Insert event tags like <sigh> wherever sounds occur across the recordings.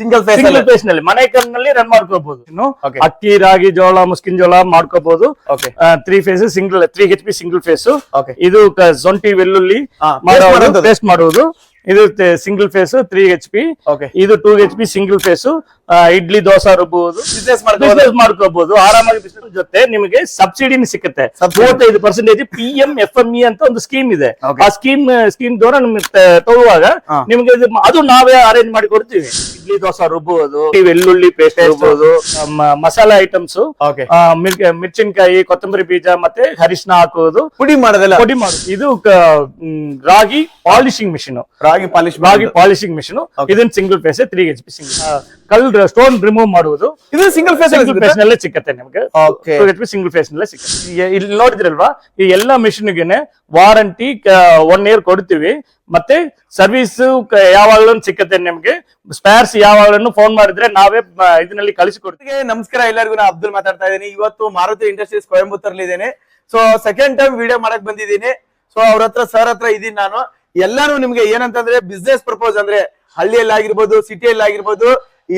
Single phase single ಫೇಸ್ನಲ್ಲಿ. ಮನೆ ನಲ್ಲಿ run ಮಾಡ್ಕೋಬಹುದು ಇನ್ನು ಅಕ್ಕಿ ರಾಗಿ ಜೋಳ ಮುಸ್ಕಿನ್ ಜೋಳ ಮಾಡ್ಕೋಬಹುದು three phase single three H P single phase ಇದು ಸೊಂಟಿ ಬೆಳ್ಳುಳ್ಳಿ. ಪೇಸ್ಟ್ ಮಾಡುವುದು ಇದು single phase three H P ಇದು two H P single phase idli dosa ರುಬ್ಬಹುದು business ಮಾಡ್ಕೋಬಹುದು ಆರಾಮಾಗಿ ಬಿಸ್ನೆಸ್ ಜೊತೆ ನಿಮಗೆ ಸಬ್ಸಿಡಿ ಸಿಗುತ್ತೆ. ಮೂವತ್ತೈದು percentage P M F M E ಅಂತ ಒಂದು ಸ್ಕೀಮ್ ಇದೆ. ಆ ಸ್ಕೀಮ್ ಸ್ಕೀಮ್ ದೂರ ನಿಮ್ಗೆ ತಗೋವಾಗ ತಗೊಳ್ಳುವಾಗ ನಿಮ್ಗೆ ಅದು ನಾವೇ ಅರೇಂಜ್ ಮಾಡಿ ಕೊಡ್ತೀವಿ ಇಡ್ಲಿ ದೋಸೆ ರುಬ್ಬುವುದು ಬೆಳ್ಳುಳ್ಳಿ ಪೇಸ್ಟ್ ರುಬ್ಬುವುದು ಮಸಾಲಾ ಐಟಮ್ಸ್ ಮಿರ್ಚಿನಕಾಯಿ ಕೊತ್ತಂಬರಿ ಬೀಜ ಮತ್ತೆ ಹರಿಶಿನ ಹಾಕುವುದು. ಪುಡಿ ಮಾಡೋದಲ್ಲ? ಪುಡಿ ಮಾಡುದು. ಇದು ragi polishing machine. Ragi polish ragi polishing machine. ಇದನ್ನ single phase three H P single ಕಲ್ ಸ್ಟೋನ್ ರಿಮೂವ್ ಮಾಡುವುದು. ಇದು ಸಿಂಗಲ್ ಫೇಸ್ ಸಿಂಗಲ್ ಫೇಸ್ ನಲ್ಲೇ ಸಿಕ್ಕತ್ತೆ ನಿಮಗೆ. ಸಿಂಗಲ್ ಫೇಸ್ ನಲ್ಲೇ ಸಿಕ್ಕತ್ತೆ. ಇಲ್ಲಿ ನೋಡಿದ್ರಲ್ವಾ? ಈ ಎಲ್ಲಾ ಮಿಷಿನ್ಗೆ ವಾರಂಟಿ ಒನ್ ಇಯರ್ ಕೊಡ್ತೀವಿ. ಮತ್ತೆ ಸರ್ವಿಸ್ ಯಾವಾಗ್ಲೂ ಸಿಕ್ಕತ್ತೆ ನಿಮ್ಗೆ. ಸ್ಪೇರ್ಸ್ ಯಾವಾಗ್ಲೂ ಫೋನ್ ಮಾಡಿದ್ರೆ ನಾವೇ ಇದ್ರಲ್ಲಿ ಕಳಿಸಿ ಕಳಿಸಿಕೊಡ್ತೀವಿ. ನಮಸ್ಕಾರ ಎಲ್ಲರಿಗೂ ನಾ ಅಬ್ದುಲ್ ಮಾತಾಡ್ತಾ ಇದ್ದೀನಿ. ಇವತ್ತು ಮಾರುತಿ ಇಂಡಸ್ಟ್ರೀಸ್ ಕೊಯಂಬತ್ತೂರ್ಲಿ ಇದ್ದೇನೆ. ಸೊ ಸೆಕೆಂಡ್ ಟೈಮ್ ವಿಡಿಯೋ ಮಾಡಕ್ ಬಂದಿದ್ದೀನಿ. ಸೊ ಅವ್ರ ಹತ್ರ ಸರ್ ಹತ್ರ ಇದೀನಿ ನಾನು. ಎಲ್ಲಾನು ನಿಮ್ಗೆ ಏನಂತಂದ್ರೆ ಬಿಸ್ನೆಸ್ ಪ್ರಪೋಸ್ ಅಂದ್ರೆ ಹಳ್ಳಿಯಲ್ಲಿ ಆಗಿರ್ಬೋದು ಸಿಟಿಯಲ್ಲಿ ಆಗಿರ್ಬೋದು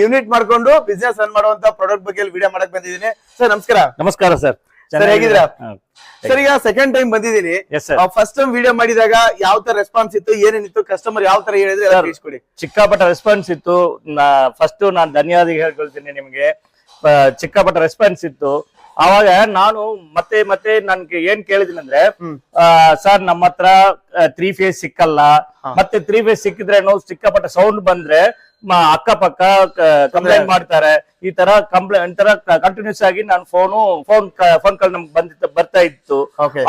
ಯೂನಿಟ್ ಮಾಡ್ಕೊಂಡು ಬಿಸ್ನೆಸ್ ರನ್ ಮಾಡುವಂತ ಪ್ರಾಡಕ್ಟ್ ಬಗ್ಗೆ ವಿಡಿಯೋ ಮಾಡಕ್ ಬಂದಿದ್ದೀನಿ. ಸರ್ ನಮಸ್ಕಾರ. ನಮಸ್ಕಾರ ಸರ್ ಸರ್ ಹೇಗಿದ್ದೀರಾ? ಸರ್ ಈಗ ಸೆಕೆಂಡ್ ಟೈಮ್ ಬಂದಿದ್ದೀನಿ. ಫಸ್ಟ್ ಟೈಮ್ ವಿಡಿಯೋ ಮಾಡಿದಾಗ ಯಾವ ತರ ರೆಸ್ಪಾನ್ಸ್ ಇತ್ತು ಏನೇನಿತ್ತು ಕಸ್ಟಮರ್ ಯಾವ ತರ ಹೇಳಿದ್ರೆ ಚಿಕ್ಕಾಪಟ್ಟ ರೆಸ್ಪಾನ್ಸ್ ಇತ್ತು. ಫಸ್ಟ್ ನಾನು ಧನ್ಯವಾದ ಹೇಳ್ಕೊಳ್ತೀನಿ ನಿಮ್ಗೆ. ಚಿಕ್ಕಪಟ್ಟ ರೆಸ್ಪಾನ್ಸ್ ಇತ್ತು. ಅವಾಗ ನಾನು ಮತ್ತೆ ಮತ್ತೆ ನನ್ಗೆ ಏನ್ ಕೇಳಿದೀನಿ ಅಂದ್ರೆ. ಸರ್ ನಮ್ಮ ಹತ್ರ ತ್ರೀ ಫೇಸ್ ಸಿಕ್ಕಲ್ಲ. ಮತ್ತೆ ತ್ರೀ ಫೇಸ್ ಸಿಕ್ಕಿದ್ರೆ ಸಿಕ್ಕಾಪಟ್ಟ ಸೌಂಡ್ ಬಂದ್ರೆ ಅಕ್ಕಪಕ್ಕ ಕಂಪ್ಲೇಂಟ್ ಮಾಡ್ತಾರೆ. ಈ ತರ ಕಂಪ್ಲೇಂಟ್ ತರ ಕಂಟಿನ್ಯೂಸ್ ಆಗಿ ನಾನು ಫೋನು ಫೋನ್ ಫೋನ್ ಕಾಲ್ ನಮ್ಗೆ ಬಂದ ಬರ್ತಾ ಇತ್ತು.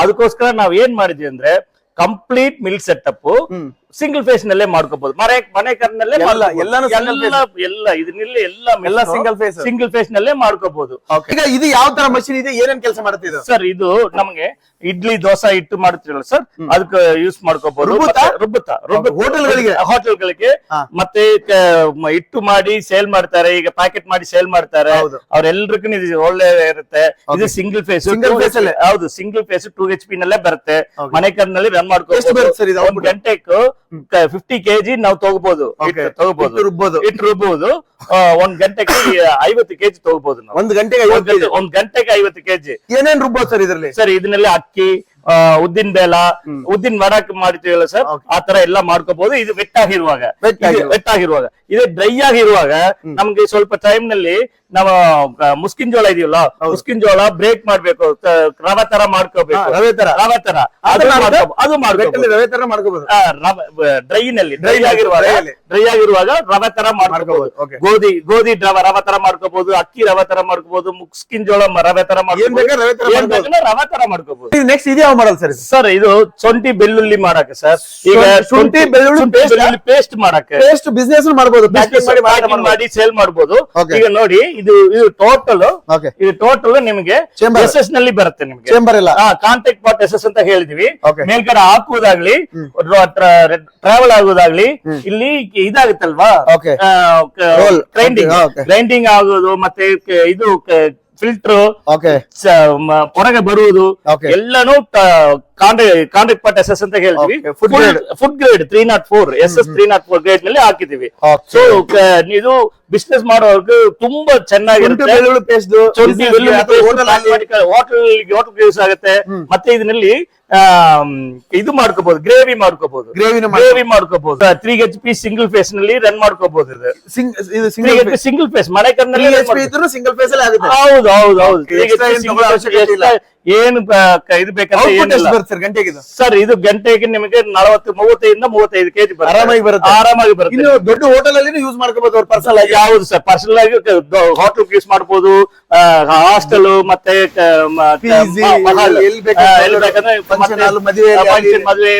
ಅದಕ್ಕೋಸ್ಕರ ನಾವ್ ಏನ್ ಮಾಡಿದ್ವಿ ಅಂದ್ರೆ complete mill setup single phase ನಲ್ಲೇ ಮಾಡ್ಕೋಬಹುದು ಮನೆ ಮನೆ ಕರ್ನಲ್ಲೇ ಎಲ್ಲ- ಇದನ್ನೆಲ್ಲ ಎಲ್ಲ ಎಲ್ಲ single face. ಸಿಂಗಲ್ ಫೇಸ್ ನಲ್ಲೇ ಮಾಡ್ಕೋಬಹುದು ಈಗ ಇದು ಯಾವ ತರ ಮಷಿನ್ ಇದೆ? ಏನೇನ್ ಕೆಲಸ ಮಾಡುತ್ತೆ ಇದು? ಸರ್ ಇದು ನಮಗೆ ಇಡ್ಲಿ ದೋಸೆ ಇಟ್ಟು ಮಾಡ್ತಿರಲ್ಲ ಸರ್ ಅದಕ್ಕೆ ಯೂಸ್ ಮಾಡ್ಕೋಬಹುದು ರುಬ್ಬುತ್ತಾ? ಹೋಟೆಲ್ಗಳಿಗೆ? ಹೋಟೆಲ್ಗಳಿಗೆ. ಮತ್ತೆ ಇಟ್ಟು ಮಾಡಿ ಸೇಲ್ ಮಾಡ್ತಾರೆ. ಈಗ ಪ್ಯಾಕೆಟ್ ಮಾಡಿ ಸೇಲ್ ಮಾಡ್ತಾರೆ. ಹೌದು. ಅವ್ರೆಲ್ರಿಗೂ ಇದು ಒಳ್ಳೆ ಇರುತ್ತೆ. ಇದು ಸಿಂಗಲ್ ಫೇಸ್ ಸಿಂಗಲ್ ಫೇಸ್ ಅಲ್ಲೇ? ಹೌದು single phase two H P ನಲ್ಲೇ ಬರುತ್ತೆ. ಮನೆ ಕರ್ನಲ್ಲಿ ರನ್ ಮಾಡ್ಕೋಬಹುದು? ಗಂಟೆಗೆ ಫಿಫ್ಟಿ ಕೆಜಿ ನಾವು ತಗೋಬಹುದು. ತಗೋಬಹುದು ಇಟ್ಟು ಆ, ಒಂದ್ ಗಂಟೆಗೆ ಐವತ್ತು ಕೆಜಿ ತಗೋಬಹುದು ನಾವು. ಒಂದ್ ಗಂಟೆಗೆ ಒಂದ್ ಗಂಟೆಗೆ ಐವತ್ತು ಕೆಜಿ ಏನೇನ್ ರುಬ್ಬೋದು ಸರ್ ಇದ್ರಲ್ಲಿ? ಸರ್ ಇದನ್ನೆಲ್ಲ ಅಕ್ಕಿ ಉದ್ದಿನ ಬೇಲ ಉದ್ದಿನ ವಡಕ್ ಮಾಡ್ತೀವಲ್ಲ ಸರ್ ಆ ತರ ಎಲ್ಲ ಮಾಡ್ಕೋಬಹುದು ಇದು ವೆಟ್ ಆಗಿರುವಾಗ ಇದು ವೆಟ್ ಆಗಿರುವಾಗ ಇದು ಡ್ರೈ ಆಗಿರುವಾಗ ನಮ್ಗೆ ಸ್ವಲ್ಪ ಟೈಮ್ನಲ್ಲಿ ನಾವು ಮುಸ್ಕಿನ ಜೋಳ ಇದೆಯಲ್ಲ ಮುಸ್ಕಿನ್ ಜೋಳ ಬ್ರೇಕ್ ಮಾಡ್ಬೇಕು. ರವೆ ತರ ಮಾಡ್ಕೋಬೇಕು. ರವೆ ತರ. ರವೆ ತರ. ಅದು ರವೆ ತರ ಮಾಡ್ಕೋಬಹುದು ಡ್ರೈ ನಲ್ಲಿ. ಡ್ರೈ ಆಗಿರುವಾಗ ಡ್ರೈ ಆಗಿರುವಾಗ ರವೆ ತರ ಮಾಡ್ಕೋಬಹುದು ಗೋಧಿ ಗೋಧಿ ರವೆ ರವೆ ತರ ಮಾಡ್ಕೋಬಹುದು ಅಕ್ಕಿ ರವೆ ತರ ಮಾಡ್ಕೋಬಹುದು ಮುಸ್ಕಿನ್ ಜೋಳ ರವೆ ತರ ಮಾಡ್ಕೋಬಹುದು ರವೆ ತರ ಮಾಡ್ಕೋಬಹುದು ನೆಕ್ಸ್ಟ್ ಇದು ಯಾವ ಮಾಡಲ್ ಸರ್ ಸರ್ ಇದು ಶುಂಠಿ ಬೆಳ್ಳುಳ್ಳಿ ಮಾಡಕ್ಕೆ ಸರ್. ಈಗ ಶುಂಠಿ- ಬೆಳ್ಳುಳ್ಳಿ ಪೇಸ್ಟ್ ಮಾಡಕ್ಕೆ. ಪೇಸ್ಟ್ ಬಿಸ್ನೆಸ್ ಮಾಡಬಹುದು ಮಾಡಿ ಸೇಲ್ ಮಾಡಬಹುದು ಈಗ ನೋಡಿ ಇದು ಇದು ಟೋಟಲ್ ಇದು ಟೋಟಲ್ ನಿಮಗೆ ಎಸ್ಎಸ್ ಎಸ್ ಎಸ್ನಲ್ಲಿ ಬರುತ್ತೆ ನಿಮಗೆ. ಚೇಂಬರ್ ಇಲ್ಲ. ಕಾಂಟ್ಯಾಕ್ಟ್ ಪಾಟ್ ಎಸ್ ಎಸ್ ಅಂತ ಹೇಳಿದ್ವಿ. ಮೇಲ್ಗಡೆ ಹಾಕುವುದಾಗ್ಲಿ ಟ್ರಾವೆಲ್ ಆಗುವುದಾಗ್ಲಿ ಇಲ್ಲಿ ಇದಾಗುತ್ತಲ್ವಾ. ಗ್ರೈಂಡಿಂಗ್. ಗ್ರೈಂಡಿಂಗ್ ಆಗೋದು ಮತ್ತೆ ಇದು ಫಿಲ್ಟರ್ ಓಕೆ ಹೊರಗೆ ಬರುವುದು. ಎಲ್ಲಾನು ಕಾಂಟ್ರಾಕ್ಟ್ ಪಟ್ ಎಸ್ ಎಸ್ ಅಂತ ಹೇಳ್ತೀವಿ. Food grade three not four S S three not four ಗ್ರೇಡ್ನಲ್ಲಿ ಹಾಕಿದೀವಿ. ಸೊ ಇದು ಬಿಸ್ನೆಸ್ ಮಾಡೋರ್ಗೆ ತುಂಬಾ ಚೆನ್ನಾಗಿ ಚೆನ್ನಾಗಿರುತ್ತೆ ಬೆಳ್ಳುಳ್ಳಿ ಪೇಸ್ಟ್ ಶುಂಠಿ ಬೆಳ್ಳುಳ್ಳಿ ಹೋಟೆಲ್ ಹೋಟೆಲ್ ಹೋಟೆಲ್ ಯೂಸ್ ಆಗುತ್ತೆ. ಮತ್ತೆ ಇದರಲ್ಲಿ ಇದು ಮಾಡ್ಕೋಬಹುದು ಗ್ರೇವಿ ಮಾಡ್ಕೋಬಹುದು ಗ್ರೇವಿ ಗ್ರೇವಿ ಮಾಡ್ಕೋಬಹುದು ತ್ರೀ ಎಚ್ ಪಿ ಸಿಂಗಲ್ ಫೇಸ್ನಲ್ಲಿ ರನ್ ಮಾಡ್ಕೋಬಹುದು ಇದು. ಸಿಂಗಲ್ ಫೇಸ್ ಮನೆ ಎಚ್ ಸಿಂಗಲ್ ಫೇಸ್ ಹೌದು ಹೌದು ಹೌದು. ಏನ್ ಇದು ಬೇಕಂತ ಗಂಟೆಗೆ ಇದು ಸರ್ ಇದು ಗಂಟೆಗೆ ನಿಮಗೆ ನಲವತ್ತು ಮೂವತ್ತೈದಿಂದ ಮೂವತ್ತೈದು ಕೆಜಿ ಆರಾಮಾಗಿ ಬರುತ್ತೆ. ಆರಾಮಾಗಿ ಬರುತ್ತೆ. ಇನ್ನು ದೊಡ್ಡ ಹೋಟೆಲ್ ಅಲ್ಲಿ ಯೂಸ್ ಮಾಡ್ಕೋಬಹುದು ಅವ್ರ ಪರ್ಸನಲ್ ಆಗಿ. ಯಾವ್ದು ಸರ್? ಪರ್ಸನಲ್ ಆಗಿ ಹೋಟೆಲ್ ಯೂಸ್ ಮಾಡಬಹುದು ಹಾಸ್ಟೆಲ್ ಮತ್ತೆ ಮದುವೆ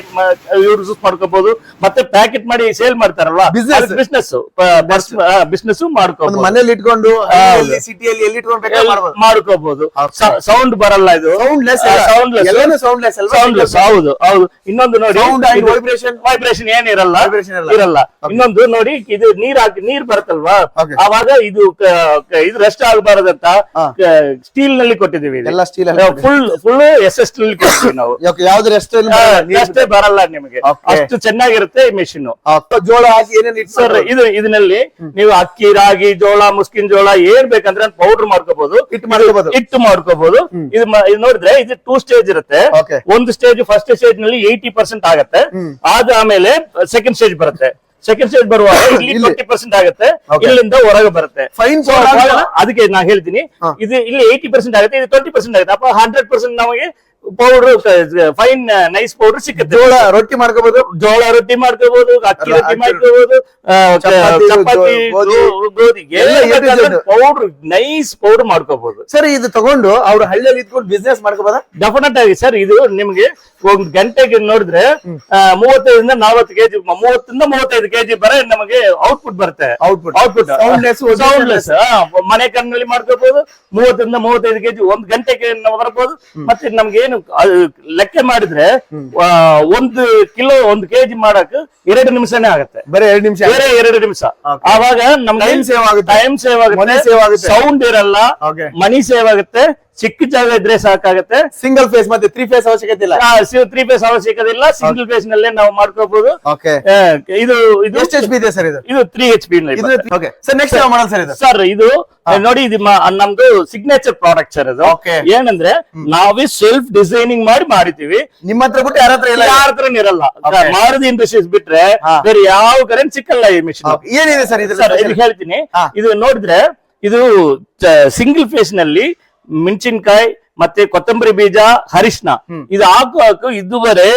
ಇವ್ರು ಯೂಸ್ ಮಾಡ್ಕೋಬಹುದು ಮತ್ತೆ ಪ್ಯಾಕೆಟ್ ಮಾಡಿ ಸೇಲ್ ಮಾಡ್ತಾರಲ್ವಾ? ಬಿಸ್ನೆಸ್ ಬಿಸ್ನೆಸ್ ಬಿಸ್ನೆಸ್ ಮಾಡ್ಕೋಬಹುದು ಮನೇಲಿ ಇಟ್ಕೊಂಡು. ಸಿಟಿಯಲ್ಲಿ ಎಲ್ಲಿ ಇಟ್ಕೊಂಡು ಮಾಡ್ಬೋದು. ಮಾಡ್ಕೋಬಹುದು ಸೌಂಡ್ ಬರಲ್ಲ ಇದು. ಸೌಂಡ್ಲೆಸ್ ಸೌಂಡ್ಲೆಸ್ ಎಲ್ಲಾನು ಸೌಂಡ್ಲೆಸ್ ಅಲ್ವಾ? ಸೌಂಡ್ಲೆಸ್ ಹೌದು ಹೌದು. ಇನ್ನೊಂದು ನೋಡಿ vibration? ವೈಬ್ರೇಷನ್ ಏನಿರಲ್ಲ ಇರಲ್ಲ. ಇನ್ನೊಂದು ನೋಡಿ ಇದು ನೀರ್ ಹಾಕಿ ನೀರ್ ಬರುತ್ತಲ್ವಾ. ಅವಾಗ ಇದು ಇದು ರೆಸ್ಟ್ ಆಗಬಾರದಂತ. ಸ್ಟೀಲ್ನಲ್ಲಿ ಕೊಟ್ಟಿದೀವಿ ಎಲ್ಲ ಸ್ಟೀಲ್ ಫುಲ್ ಫುಲ್ ಎಸ್ ಎಸ್ನಲ್ಲಿ ಕೊಟ್ಟಿದ್ದೀವಿ ನಾವು. ಯಾವ್ದು ರೆಸ್ಟ್ ಅಷ್ಟೇ ಬರಲ್ಲ ನಿಮಗೆ. ಅಷ್ಟು ಚೆನ್ನಾಗಿರುತ್ತೆ ಈ ಮೆಷಿನ್ ಜೋಳ ಹಾಕಿ ಏನೇನ್ ಇಟ್ಟು ಸರ್ ಇದು ಇದರಲ್ಲಿ ನೀವು ಅಕ್ಕಿ ರಾಗಿ ಜೋಳ ಮುಸ್ಕಿನ್ ಜೋಳ ಏನ್ ಬೇಕಂದ್ರೆ ಪೌಡರ್ ಮಾಡ್ಕೋಬಹುದು ಹಿಟ್ ಮಾಡ್ಕೋಬಹುದು ಹಿಟ್ಟು ಮಾಡ್ಕೋಬಹುದು ಇದು ನೋಡಿದ್ರೆ ಇದು ಟೂ ಸ್ಟೇಜ್ ಇರುತ್ತೆ. ಒಂದು ಸ್ಟೇಜ್ ಫಸ್ಟ್ ಸ್ಟೇಜ್ನಲ್ಲಿ ಏಯ್ಟಿ ಪರ್ಸೆಂಟ್ ಆಗತ್ತೆ. ಆಮೇಲೆ ಸೆಕೆಂಡ್ ಸ್ಟೇಜ್ ಬರುತ್ತೆ. ಸೆಕೆಂಡ್ ಸ್ಟೇಜ್ ಬರುವಾಗ <coughs> ಇಲ್ಲಿ. ಟ್ವೆಂಟಿ ಪರ್ಸೆಂಟ್ ಆಗುತ್ತೆ. ಇಲ್ಲಿಂದ ಹೊರಗೆ ಬರುತ್ತೆ? ಅದಕ್ಕೆ ನಾ ಹೇಳ್ತೀನಿ. ಇದು ಇಲ್ಲಿ ಏಯ್ಟಿ ಪರ್ಸೆಂಟ್ ಆಗುತ್ತೆ ಇದು ಟ್ವೆಂಟಿ ಪರ್ಸೆಂಟ್ ಆಗುತ್ತೆ. ಅಪ್ಪ ಹಂಡ್ರೆಡ್ ಪರ್ಸೆಂಟ್ ನಮಗೆ ಪೌಡರ್ ಫೈನ್ ನೈಸ್ ಪೌಡರ್ ಸಿಕ್ಕುತ್ತೆ. ಜೋಳ ರೊಟ್ಟಿ ಮಾಡ್ಕೋಬಹುದು ಜೋಳ ರೊಟ್ಟಿ ಮಾಡ್ಕೋಬಹುದು ಅಕ್ಕಿ ರೊಟ್ಟಿ ಮಾಡ್ಕೋಬಹುದು ಚಪಾತಿ, ಗೋಧಿ. ಪೌಡರ್ ನೈಸ್ ಪೌಡರ್ ಮಾಡ್ಕೋಬಹುದು ಸರ್ ಇದು ತಗೊಂಡು ಅವ್ರು ಹಳ್ಳಿಯಲ್ಲಿ ಇದ್ಕೊಂಡು ಬಿಸ್ನೆಸ್ ಮಾಡ್ಕೋಬಹುದ ಡೆಫಿನೆಟ್ ಆಗಿ ಸರ್ ಇದು ನಿಮ್ಗೆ ಒಂದ್ ಗಂಟೆಗೆ ನೋಡಿದ್ರೆ ಮೂವತ್ತೈದರಿಂದ ನಲವತ್ತು ಕೆಜಿ ಮೂವತ್ತರಿಂದ ಮೂವತ್ತೈದು ಕೆಜಿ ಬರ ನಮಗೆ ಔಟ್ಪುಟ್ ಬರುತ್ತೆ. ಔಟ್ಪುಟ್ ಔಟ್ಪುಟ್ ಸೌಂಡ್ಲೆಸ್ ಸೌಂಡ್ಲೆಸ್ ಮನೆ ಕಣ್ಣಲ್ಲಿ ಮಾಡ್ಕೋಬಹುದು ಮೂವತ್ತರಿಂದ ಮೂವತ್ತೈದು ಕೆಜಿ ಒಂದ್ ಗಂಟೆಗೆ ನಾವು ಬರ್ಬೋದು ಮತ್ತೆ ನಮ್ಗೆ ಏನು ಅದು ಲೆಕ್ಕ ಮಾಡಿದ್ರೆ ಒಂದು ಕಿಲೋ ಒಂದು ಕೆಜಿ ಮಾಡಕ್ ಎರಡು ನಿಮಿಷನೇ ಆಗುತ್ತೆ ಬರೀ ಎರಡು ನಿಮಿಷ ಬೇರೆ ಎರಡು ನಿಮಿಷ. ಆವಾಗ ನಮ್ಗೆ ಟೈಮ್ save ಆಗುತ್ತೆ. ಟೈಮ್ ಸೇವ್ ಆಗುತ್ತೆ. ಸೌಂಡ್ ಇರಲ್ಲ. ಮನಿ ಸೇವ್ ಆಗುತ್ತೆ ಚಿಕ್ಕ ಜಾಗ ಇದ್ರೆ ಸಾಕಾಗುತ್ತೆ. ಸಿಂಗಲ್ ಫೇಸ್ ಮತ್ತೆ ತ್ರೀ ಫೇಸ್ ಅವಶ್ಯಕತೆ ಇಲ್ಲ. ತ್ರೀ ಫೇಸ್ ಅವಶ್ಯಕತೆ ಇಲ್ಲ. ಸಿಂಗಲ್ ಫೇಸ್ ನಲ್ಲೇ ನಾವು ಮಾಡ್ಕೋಬಹುದು ಓಕೆ ಇದು ಇದು ಎಷ್ಟು ಎಚ್ ಪಿ ಇದೆ ಸರ್ ಇದು? ಇದು three H P sir next model sir ಇದು? ಸರ್ ಇದು ನೋಡಿ ಇದು ನಮ್ದು ಸಿಗ್ನೇಚರ್ ಪ್ರಾಡಕ್ಟ್ ಸರ್ ಇದು. Okay. ಏನಂದ್ರೆ ನಾವೇ ಸೆಲ್ಫ್ ಡಿಸೈನಿಂಗ್ ಮಾಡಿ ಮಾಡಿದೀವಿ ನಿಮ್ಮ ಹತ್ರ ಬಿಟ್ಟು ಯಾರ ಹತ್ರ ಇಲ್ಲ? ಯಾರ ಹತ್ರ ಇರಲ್ಲ. ಮಾರುದಿ ಮಾರುತಿ ಇಂಡಸ್ಟ್ರೀಸ್ ಬಿಟ್ರೆ. ಬೇರೆ ಯಾವ ಕರೆಂಟ್ ಸಿಕ್ಕಲ್ಲ ಈ ಮಿಷಿನ್. ಏನಿದೆ ಸರ್ ಇದು ಸರ್ ಇದು ಹೇಳ್ತೀನಿ. ಇದು ನೋಡಿದ್ರೆ ಇದು ಸಿಂಗಲ್ ಫೇಸ್ನಲ್ಲಿ ಮೆಣಸಿನ್ಕಾಯಿ ಮತ್ತೆ ಕೊತ್ತಂಬರಿ ಬೀಜ ಅರಿಶಿನ ಇದು ಹಾಕು ಹಾಕು ಇದುವರೆ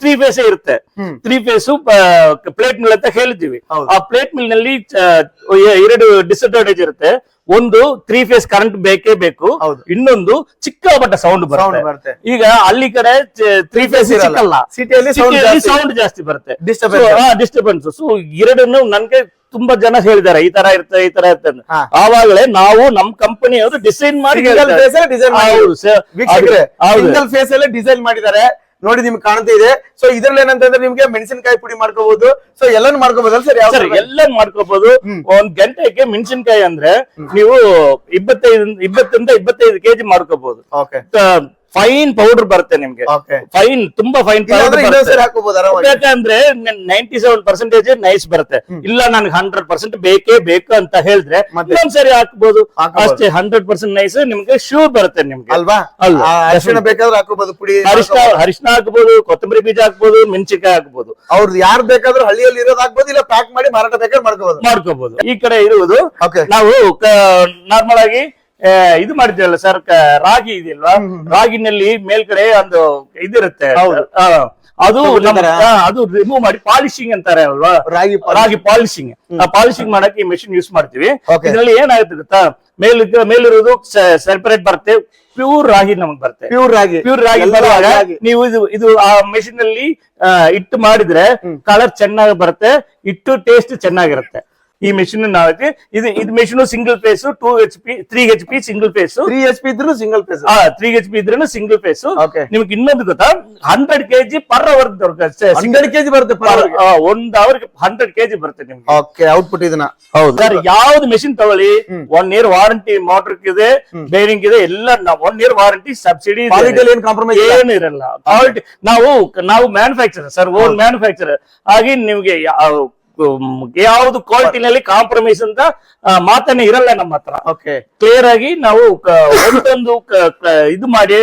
ತ್ರೀ ಫೇಸ್ ಇರುತ್ತೆ. ತ್ರೀ ಫೇಸ್ ಪ್ಲೇಟ್ ಮಿಲ್ ಅಂತ ಹೇಳ್ತೀವಿ ಆ ಪ್ಲೇಟ್ ಮಿಲ್ನಲ್ಲಿ ಎರಡು ಡಿಸ್ಅಡ್ವಾಂಟೇಜ್ ಇರುತ್ತೆ. ಒಂದು ತ್ರೀ ಫೇಸ್ ಕರೆಂಟ್ ಬೇಕೇ ಬೇಕು. ಇನ್ನೊಂದು ಚಿಕ್ಕ ಬಟ್ಟ ಸೌಂಡ್ ಬರುತ್ತೆ. ಈಗ ಅಲ್ಲಿ ಕಡೆ ತ್ರೀ ಫೇಸ್. ಸಿಕ್ಕಲ್ಲ. ಸಿಟಿಯಲ್ಲಿ ಸೌಂಡ್ ಜಾಸ್ತಿ. ಬರುತ್ತೆ. ಡಿಸ್ಟರ್ಬೆನ್ಸ್ ಸೊ ಎರಡನ್ನು ನನ್ಗೆ ತುಂಬಾ ಜನ ಹೇಳಿದ್ದಾರೆ ಈ ತರ ಇರ್ತದೆ ಈ ತರ ಇರ್ತದೆ ಅಂತ. ಆವಾಗಲೇ ನಾವು ನಮ್ ಕಂಪನಿಯವರು ಡಿಸೈನ್ ಮಾಡಿ ಸಿಂಗಲ್. ಫೇಸ್ ಅಲ್ಲಿ ಡಿಸೈನ್ ಮಾಡಿದ್ದಾರೆ. ನೋಡಿ ನಿಮ್ಗೆ ಕಾಣ್ತಾ ಇದೆ. ಸೊ ಇದ್ರಲ್ಲಿ ಏನಂತಂದ್ರೆ ನಿಮ್ಗೆ ಮೆಣಸಿನಕಾಯಿ ಪುಡಿ ಮಾಡ್ಕೋಬಹುದು ಸೊ ಎಲ್ಲಾನು ಮಾಡ್ಕೋಬಹುದಲ್ಲ ಸರ್ ಸರ್ ಎಲ್ಲ ಮಾಡ್ಕೋಬಹುದು ಒಂದ್ ಗಂಟೆಗೆ ಮೆಣಸಿನಕಾಯಿ ಅಂದ್ರೆ ನೀವು ಇಪ್ಪತ್ತೈದು ಇಪ್ಪತ್ತರಿಂದ ಇಪ್ಪತ್ತೈದು ಕೆಜಿ ಮಾಡ್ಕೋಬಹುದು ಓಕೆ ಫೈನ್ ಪೌಡರ್ ಬರುತ್ತೆ ನಿಮ್ಗೆ. ಫೈನ್ ತುಂಬಾ ಫೈನ್ ಪೌಡರ್ ಬೇಕಂದ್ರೆ ನೈಂಟಿ ಸೆವೆನ್ ಪರ್ಸೆಂಟೇಜ್ ನೈಸ್ ಬರುತ್ತೆ. ಇಲ್ಲ ನನ್ಗೆ ಹಂಡ್ರೆಡ್ ಪರ್ಸೆಂಟ್ ಬೇಕೇ ಬೇಕು ಅಂತ ಹೇಳಿದ್ರೆ ಸರಿ ಹಾಕ್ಬೋದು. ಅಷ್ಟೇ ಹಂಡ್ರೆಡ್ ಪರ್ಸೆಂಟ್ ನೈಸ್ ನಿಮ್ಗೆ ಶೂರ್ ಬರುತ್ತೆ ನಿಮ್ಗೆ. ಅಲ್ವಾ? ಅರಿಶಿಣ ಬೇಕಾದ್ರೆ ಹಾಕೋಬಹುದು ಪುಡಿ ಅರಿಶಿನ ಅರಿಶಿನ ಹಾಕ್ಬೋದು ಕೊತ್ತಂಬರಿ ಬೀಜ ಹಾಕ್ಬೋದು ಮೆಣಸಿನ್ಕಾಯಿ ಹಾಕ್ಬೋದು. ಅವ್ರದ್ದು ಯಾರು ಬೇಕಾದ್ರೂ ಹಳ್ಳಿಯಲ್ಲಿ ಇರೋದು ಹಾಕ್ಬೋದು ಇಲ್ಲ ಪ್ಯಾಕ್ ಮಾಡಿ ಮಾರಾಟ ಬೇಕಾದ್ರೆ ಮಾಡ್ಕೋಬಹುದು ಮಾಡ್ಕೋಬಹುದು ಈ ಕಡೆ ಇರುವುದು ನಾವು ನಾರ್ಮಲ್ ಆಗಿ ಇದು ಮಾಡಿದ್ರಲ್ಲ ಸರ್ ರಾಗಿ ಇದೆಯಲ್ವಾ? ರಾಗಿನಲ್ಲಿ ಮೇಲ್ಗಡೆ ಒಂದು ಇದಿರುತ್ತೆ. ಅದು? ಅದು ರಿಮೂವ್ ಮಾಡಿ ಪಾಲಿಶಿಂಗ್ ಅಂತಾರೆ ಅಲ್ವಾ? ರಾಗಿ ರಾಗಿ ಪಾಲಿಶಿಂಗ್ ಆ ಪಾಲಿಶಿಂಗ್ ಮಾಡಕ್ಕೆ ಈ ಮೆಷಿನ್ ಯೂಸ್ ಮಾಡ್ತೀವಿ. ಇದ್ರಲ್ಲಿ ಏನಾಗುತ್ತೆ ಗೊತ್ತಾ? ಮೇಲ್ ಮೇಲಿರೋದು ಸೆಪರೇಟ್ ಬರುತ್ತೆ ಪ್ಯೂರ್ ರಾಗಿ ನಮಗ್ ಬರುತ್ತೆ. ಪ್ಯೂರ್ ರಾಗಿ. ಪ್ಯೂರ್ ರಾಗಿ ಬರುವಾಗ ನೀವು ಇದು ಇದು ಆ ಮೆಷಿನ್ ಅಲ್ಲಿ ಇಟ್ಟು ಮಾಡಿದ್ರೆ ಕಲರ್ ಚೆನ್ನಾಗಿ ಬರುತ್ತೆ ಇಟ್ಟು ಟೇಸ್ಟ್ ಚೆನ್ನಾಗಿರುತ್ತೆ. ಈ ಮೆಷಿನ್ ನಾವೈತಿ ಇದು ಇದು machine single phase two H P three H P single phase three H P ಇದ್ರು single phase three H P ಇದ್ರೂ ಸಿಂಗಲ್ ಫೇಸ್. ನಿಮ್ಗೆ ಇನ್ನೊಂದು ಗೊತ್ತಾ? Hundred KG per hour hundred KG ಬರುತ್ತೆ. ಒಂದ್ ಅವರ್ಗೆ ಹಂಡ್ರೆಡ್ ಕೆಜಿ ಬರುತ್ತೆ ನಿಮ್ಗೆ. ಓಕೆ ಔಟ್ಪುಟ್ ಇದನ್ನ. ಹೌದು. ಸರ್ ಯಾವ್ದು ಮೆಷಿನ್ ತಗೊಳ್ಳಿ? ಒನ್ ಇಯರ್ ವಾರಂಟಿ ಮೋಟರ್ ಇದೆ ಬೇರಿಂಗ್ ಇದೆ ಎಲ್ಲ ಒನ್ ಇಯರ್ ವಾರಂಟಿ ಸಬ್ಸಿಡಿ ಏನ್ ಕಾಂಪ್ರಮೈಸ್ ಏನು ಇರಲ್ಲ. ಕ್ವಾಲಿಟಿ ನಾವು ನಾವು ಮ್ಯಾನುಫ್ಯಾಕ್ಚರ್ ಸರ್ ಓನ್ ಮ್ಯಾನುಫ್ಯಾಕ್ಚರ್ ಹಾಗೆ ನಿಮ್ಗೆ ಯಾವ್ದು ಕ್ವಾಲಿಟಿನಲ್ಲಿ ಕಾಂಪ್ರಮೈಸ್ ಅಂತ ಮಾತನ್ನೇ ಇರಲ್ಲ ನಮ್ಮ ಹತ್ರ. ಓಕೆ ಕ್ಲಿಯರ್ ಆಗಿ ನಾವು ಒಂದೊಂದು ಇದು ಮಾಡಿ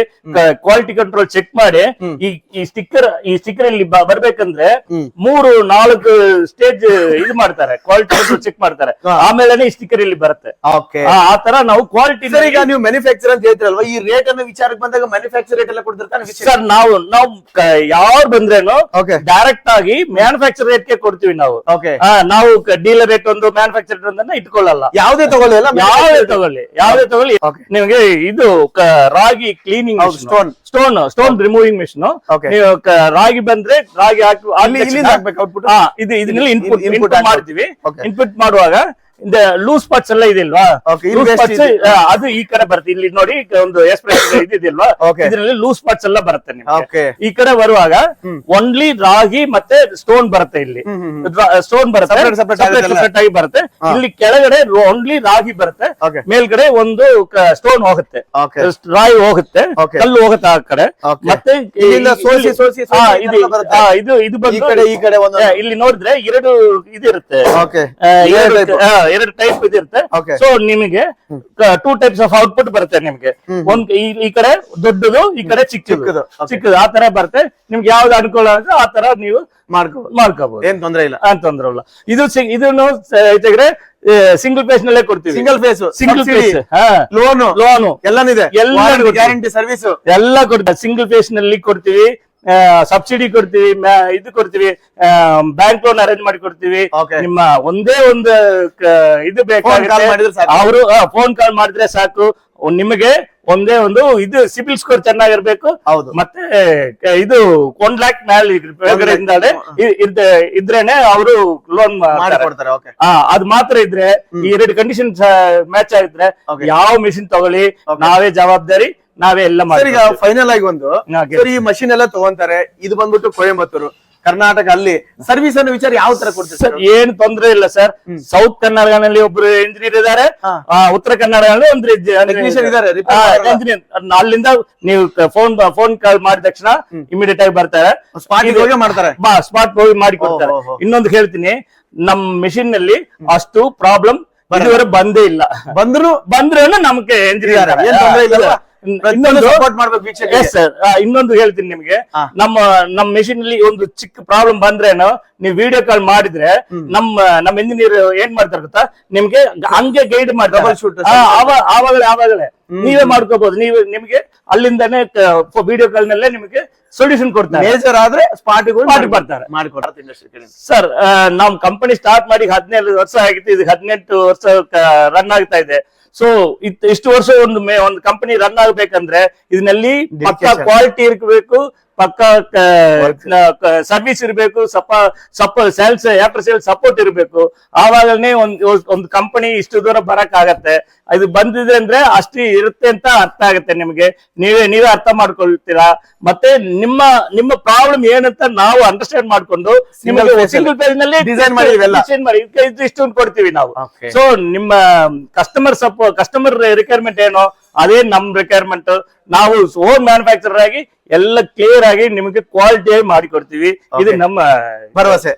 ಕ್ವಾಲಿಟಿ ಕಂಟ್ರೋಲ್ ಚೆಕ್ ಮಾಡಿ ಈ ಈ ಸ್ಟಿಕ್ಕರ್ ಈ ಸ್ಟಿಕ್ಕರ್ ಇಲ್ಲಿ ಬ- ಬರ್ಬೇಕಂದ್ರೆ ಮೂರು ನಾಲ್ಕು ಸ್ಟೇಜ್ ಇದು ಮಾಡ್ತಾರೆ ಕ್ವಾಲಿಟಿ ಕಂಟ್ರೋಲ್ ಚೆಕ್ ಮಾಡ್ತಾರೆ. ಆಮೇಲೆ ಈ ಸ್ಟಿಕ್ಕರ್ ಇಲ್ಲಿ ಬರುತ್ತೆ. ಓಕೆ ಆ ತರ ನಾವು ಕ್ವಾಲಿಟಿ ಈಗ ನೀವು ಮ್ಯಾನುಫ್ಯಾಕ್ಚರ್ ಅಂತ ಹೇಳ್ತಿರಲ್ವಾ? ಈ ರೇಟ್ ಅನ್ನು ವಿಚಾರಕ್ಕೆ ಬಂದಾಗ ಮ್ಯಾನುಫ್ಯಾಕ್ಚರ್ ರೇಟ್ ಎಲ್ಲ ಕೊಡ್ತಿರ್ತಾರೆ ಸರ್ ನಾವು ನಾವು ಯಾರು ಬಂದ್ರೇನು ಓಕೆ ಡೈರೆಕ್ಟ್ ಆಗಿ ಮ್ಯಾನುಫ್ಯಾಕ್ಚರ್ ರೇಟ್ಗೆ ಕೊಡ್ತೀವಿ ನಾವು. ಓಕೆ ನಾವು ಡೀಲರ್ ರೇಟ್ ಒಂದು ಮ್ಯಾನುಫ್ಯಾಕ್ಚರ್ ಒಂದನ್ನ ಇಟ್ಕೊಳ್ಳಲ್ಲ ಯಾವುದೇ ತಗೊಳ್ಳಿ ಯಾವ್ದೇ ತಗೊಳ್ಳಿ ಯಾವ್ದೇ ತಗೊಳ್ಳಿ. ನಿಮಗೆ ಇದು ರಾಗಿ cleaning stone. Stone stone removing machine. ನೀವು ರಾಗಿ ಬಂದ್ರೆ ರಾಗಿ ಹಾಕಿ? ಇದು ಇನ್ಪುಟ್ ಇನ್ಪುಟ್ ಮಾಡ್ತೀವಿ. ಇನ್ಪುಟ್ ಮಾಡುವಾಗ ಲೂಸ್ ಪಾರ್ಟ್ಸ್ ಎಲ್ಲ ಇದೆ ಅಲ್ವಾ ಅದು ಈ ಕಡೆ ಬರುತ್ತೆ. ಇಲ್ಲಿ ನೋಡಿ ಒಂದು ಎಕ್ಸ್ಪ್ರೆಸ್ ಇದೆ. ಇದರಲ್ಲಿ ಲೂಸ್ ಪಾರ್ಟ್ಸ್ ಎಲ್ಲ ಬರುತ್ತೆ ನಿಮಗೆ. ಈ ಕಡೆ ಬರುವಾಗ ಓನ್ಲಿ ರಾಗಿ ಮತ್ತೆ ಸ್ಟೋನ್ ಬರುತ್ತೆ ಇಲ್ಲಿ. ಸ್ಟೋನ್ ಬರುತ್ತೆ ಸೆಪರೇಟ್ ಆಗಿ ಬರುತ್ತೆ. ಇಲ್ಲಿ ಕೆಳಗಡೆ ಓನ್ಲಿ ರಾಗಿ ಬರುತ್ತೆ. ಮೇಲ್ಗಡೆ ಒಂದು ಸ್ಟೋನ್ ಹೋಗುತ್ತೆ. ರಾಯಿ ಹೋಗುತ್ತೆ. ಕಲ್ಲು ಹೋಗುತ್ತೆ ಆ ಕಡೆ. ಮತ್ತೆ ಇದು ಇದು ಇದು ಬಂದು ಕಡೆ ಈ ಕಡೆ ಒಂದು ಇಲ್ಲಿ ನೋಡಿದ್ರೆ ಎರಡು ಇದಿರುತ್ತೆ. ಎರಡು ಟೈಪ್ ಇದಿರುತ್ತೆ. ಸೊ ನಿಮಗೆ ಟೂ ಟೈಪ್ಸ್ ಆಫ್ ಔಟ್ಪುಟ್ ಬರುತ್ತೆ ನಿಮ್ಗೆ. ಒಂದ್ ಈ ಕಡೆ ದೊಡ್ಡದು ಈ ಕಡೆ ಚಿಕ್ಕ ಚಿಕ್ಕದು. ಚಿಕ್ಕದು. ಆ ತರ ಬರುತ್ತೆ. ನಿಮ್ಗೆ ಯಾವ್ದು ಅನುಕೂಲ ಆಗುತ್ತೆ ಆ ತರ ನೀವು ಮಾಡ್ಕೋ ಮಾಡ್ಕೋಬಹುದು ಏನ್ ತೊಂದ್ರೆ ಇಲ್ಲ. ತೊಂದ್ರೆ ಇಲ್ಲ. ಇದು ಇದನ್ನು ತೆಗೆದ್ರೆ ಸಿಂಗಲ್ ಫೇಸ್ ನಲ್ಲೇ ಕೊಡ್ತೀವಿ. Single phase single phase loan loan loan ಎಲ್ಲಾನಿದೆ ಎಲ್ಲ. ಗ್ಯಾರಂಟಿ ಸರ್ವಿಸ್ ಎಲ್ಲ ಕೊಡ್ತಾರೆ ಸಿಂಗಲ್ ಫೇಸ್ನಲ್ಲಿ ಕೊಡ್ತೀವಿ. ಸಬ್ಸಿಡಿ ಕೊಡ್ತೀವಿ ಇದು ಕೊಡ್ತೀವಿ ಬ್ಯಾಂಕ್ ಲೋನ್ ಅರೇಂಜ್ ಮಾಡಿ ಕೊಡ್ತೀವಿ. ನಿಮ್ಮ ಒಂದೇ ಒಂದು ಇದು ಮಾಡಿದ್ರೆ ಅವರು ಫೋನ್ ಕಾಲ್ ಮಾಡಿದ್ರೆ ಸಾಕು. ನಿಮಗೆ ಒಂದೇ ಒಂದು ಇದು ಸಿಬಿಲ್ ಸ್ಕೋರ್ ಚೆನ್ನಾಗಿರ್ಬೇಕು. ಹೌದು. ಮತ್ತೆ ಇದು ಒನ್ ಲ್ಯಾಕ್ ಇದ್ದ- ಇದ್ರೇನೆ ಅವರು ಲೋನ್ ಮಾಡ್ತಾರೆ. ಅದ್ ಮಾತ್ರ ಇದ್ರೆ ಈ ಎರಡು ಕಂಡೀಷನ್ ಮ್ಯಾಚ್ ಆಗಿದ್ರೆ. ಯಾವ ಮಿಷಿನ್ ತಗೊಳ್ಳಿ ನಾವೇ ಜವಾಬ್ದಾರಿ ನಾವೇ ಎಲ್ಲ ಫೈನಲ್ ಆಗಿ ಒಂದು. ಈ ಮಷಿನ್ ಎಲ್ಲ ತಗೊಂತಾರೆ ಇದು ಬಂದ್ಬಿಟ್ಟು ಕೊಯಂಬತ್ತೂರು. ಕರ್ನಾಟಕ ಅಲ್ಲಿ ಸರ್ವಿಸ್ ಅನ್ನು ವಿಚಾರ ಯಾವ ತರ ಕೊಡ್ತೀವಿ ಸರ್ ಏನ್ ತೊಂದ್ರೆ ಇಲ್ಲ ಸರ್. ಸೌತ್ ಕರ್ನಾಟಕನಲ್ಲಿ ಒಬ್ರು ಇಂಜಿನಿಯರ್ ಇದಾರೆ. ಆ, ಉತ್ತರ ಕನ್ನಡದಲ್ಲಿ ಒಂದು ಟೆಕ್ನಿಷಿಯನ್ ಇದಾರೆ, ಇಂಜಿನಿಯರ್ ಅಲ್ಲಿಂದ ನೀವು ಫೋನ್ ಫೋನ್ ಕಾಲ್ ಮಾಡಿದ ತಕ್ಷಣ ಇಮಿಡಿಯೇಟ್ ಆಗಿ ಬರ್ತಾರೆ. ಸ್ಪಾಟ್ ಹೋಗಿ ಮಾಡ್ತಾರೆ. ಬಾ ಸ್ಪಾಟ್ ಹೋಗಿ ಮಾಡಿ ಕೊಡ್ತಾರೆ. ಇನ್ನೊಂದು ಹೇಳ್ತೀನಿ ನಮ್ ಮೆಷಿನ್ನಲ್ಲಿ ಅಷ್ಟು ಪ್ರಾಬ್ಲಮ್ ಇದುವರೆ ಬಂದೇ ಇಲ್ಲ. ಬಂದ್ರು ಬಂದ್ರೆ ನಮ್ಗೆ ಇಂಜಿನಿಯರ್ ಇನ್ನೊಂದು ಹೇಳ್ತೀನಿ ನಿಮ್ಗೆ. ನಮ್ಮ ನಮ್ಮ ಮೆಷಿನ್ ಅಲ್ಲಿ ಒಂದು ಚಿಕ್ಕ ಪ್ರಾಬ್ಲಮ್ ಬಂದ್ರೇನು ನೀವು ವಿಡಿಯೋ ಕಾಲ್ ಮಾಡಿದ್ರೆ ನಮ್ಮ ನಮ್ಮ ಇಂಜಿನಿಯರ್ ಏನ್ ಮಾಡ್ತಾರೆ ಗೊತ್ತಾ? ನಿಮ್ಗೆ ಹಂಗೆ ಗೈಡ್ ಮಾಡ್ತಾರೆ. ಆವಾಗಲೇ ಆವಾಗಲೇ. ನೀವೇ ಮಾಡ್ಕೋಬಹುದು ನೀವು ನಿಮ್ಗೆ ಅಲ್ಲಿಂದಾನೆ ವಿಡಿಯೋ ಕಾಲ್ ನಲ್ಲೇ ನಿಮಗೆ ಸೊಲ್ಯೂಷನ್ ಕೊಡ್ತಾರೆ. ಮೇಜರ್ ಆದ್ರೆ ಸ್ಪಾಟ್ ಬರ್ತಾರೆ. ಸರ್ ನಮ್ ಕಂಪನಿ ಸ್ಟಾರ್ಟ್ ಮಾಡಿ ಹದಿನೇಳು ವರ್ಷ ಆಗಿತ್ತು. ಇದು ಹದಿನೆಂಟು ವರ್ಷ ರನ್ ಆಗ್ತಾ ಇದೆ. ಸೊ ಇಷ್ಟು ವರ್ಷ ಒಂದು ಮೇ ಒಂದು ಕಂಪನಿ ರನ್ ಆಗ್ಬೇಕಂದ್ರೆ ಇದನ್ನಲ್ಲಿ ಪಕ್ಕ ಕ್ವಾಲಿಟಿ ಇರ್ಬೇಕು ಪಕ್ಕ ಸರ್ವಿಸ್ ಇರಬೇಕು ಸಪ ಸಪ ಸೇಲ್ಸ್ ಆಫ್ಟರ್ ಸೇಲ್ ಸಪೋರ್ಟ್ ಇರಬೇಕು. ಆವಾಗಲೇ ಒಂದ್ ಒಂದು ಕಂಪನಿ ಇಷ್ಟು ದೂರ ಬರಕ್ ಆಗತ್ತೆ ಇದು ಬಂದಿದೆ ಅಂದ್ರೆ ಅಷ್ಟು ಇರುತ್ತೆ ಅಂತ ಅರ್ಥ ಆಗುತ್ತೆ ನಿಮಗೆ. ನೀವೇ ನೀವೇ ಅರ್ಥ ಮಾಡ್ಕೊಳ್ತೀರಾ? ಮತ್ತೆ ನಿಮ್ಮ ನಿಮ್ಮ ಪ್ರಾಬ್ಲಮ್ ಏನಂತ ನಾವು ಅಂಡರ್ಸ್ಟ್ಯಾಂಡ್ ಮಾಡ್ಕೊಂಡು ನಿಮಗೆ ಸಿಂಗಲ್ ಪೇಜ್ನಲ್ಲಿ ಮಾಡಿ. ಡಿಸೈನ್ ಮಾಡಿ. ಇದು ಇಷ್ಟೊಂದು ಕೊಡ್ತೀವಿ ನಾವು. ಸೊ ನಿಮ್ಮ ಕಸ್ಟಮರ್ ಸಪೋರ್ಟ್ ಕಸ್ಟಮರ್ ರಿಕ್ವೈರ್ಮೆಂಟ್ ಏನೋ? ಅದೇ ನಮ್ ರಿಕ್ವೈರ್ಮೆಂಟ್ ನಾವು ಓನ್ ಮ್ಯಾನುಫ್ಯಾಕ್ಚರ್ ಆಗಿ ಎಲ್ಲ ಕ್ಲಿಯರ್ ಆಗಿ ನಿಮಗೆ ಕ್ವಾಲಿಟಿ ಮಾಡಿಕೊಡ್ತೀವಿ. ಮಾಡಿ ಕೊಡ್ತೀವಿ ಇದು ನಮ್ಮ ಭರವಸೆ.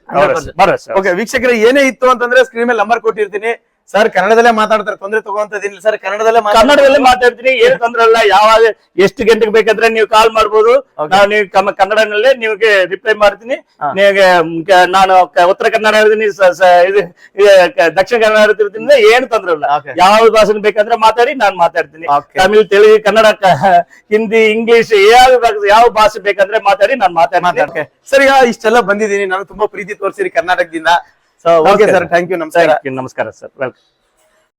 ಭರವಸೆ. ಓಕೆ ವೀಕ್ಷಕರೇ ಏನೇ ಇತ್ತು ಅಂತಂದ್ರೆ ಸ್ಕ್ರೀನ್ ಮೇಲೆ ನಂಬರ್ ಕೊಟ್ಟಿರ್ತೀನಿ. ಸರ್ ಕನ್ನಡದಲ್ಲೇ ಮಾತಾಡ್ತಾರೆ ತೊಂದ್ರೆ ತಗೋಂತದಿಲ್ಲ ಸರ್ ಕನ್ನಡದಲ್ಲೇ. ಕನ್ನಡದಲ್ಲೇ ಮಾತಾಡ್ತೀನಿ ಏನು ತೊಂದ್ರೆ ಇಲ್ಲ ಯಾವಾಗ ಎಷ್ಟು ಗಂಟೆಗೆ ಬೇಕಾದ್ರೆ ನೀವು ಕಾಲ್ ಮಾಡ್ಬೋದು. ನಾವು ನೀವು ಕಮ- ಕನ್ನಡನಲ್ಲೇ ನಿಮಗೆ ರಿಪ್ಲೈ ಮಾಡ್ತೀನಿ ನಿಮಗೆ ಮ್, ಕ- ನಾನು ಕ- ಉತ್ತರ ಕನ್ನಡ ಇರ್ತೀನಿ ಸ- ಸ- ಇದು ಇದು ಕ- ದಕ್ಷಿಣ ಕನ್ನಡ ಇರ್ತೀನಿ ಏನು ತೊಂದ್ರೆ ಇಲ್ಲ Okay. ಯಾವ ಭಾಷೆ ಬೇಕಾದ್ರೆ ಮಾತಾಡಿ ನಾನು ಮಾತಾಡ್ತೀನಿ Okay. ತಮಿಳ್ ತೆಲುಗು ಕನ್ನಡ ಕ- ಹಿಂದಿ ಇಂಗ್ಲಿಷ್ ಯಾವ ಭಾಷೆ- ಯಾವ ಭಾಷೆ ಬೇಕಂದ್ರೆ ಮಾತಾಡಿ ನಾನು ಮಾತಾಡ್ತೀನಿ Okay. ಸರ್ ಈಗ ಇಷ್ಟೆಲ್ಲ ಬಂದಿದ್ದೀನಿ ನಾನು ತುಂಬಾ ಪ್ರೀತಿ ತೋರಿಸಿರಿ ಕರ್ನಾಟಕದಿಂದ so okay sir. Thank you ನಮಸ್ಕಾರ. ನಮಸ್ಕಾರ ಸರ್ ವೆಲ್ಕಮ್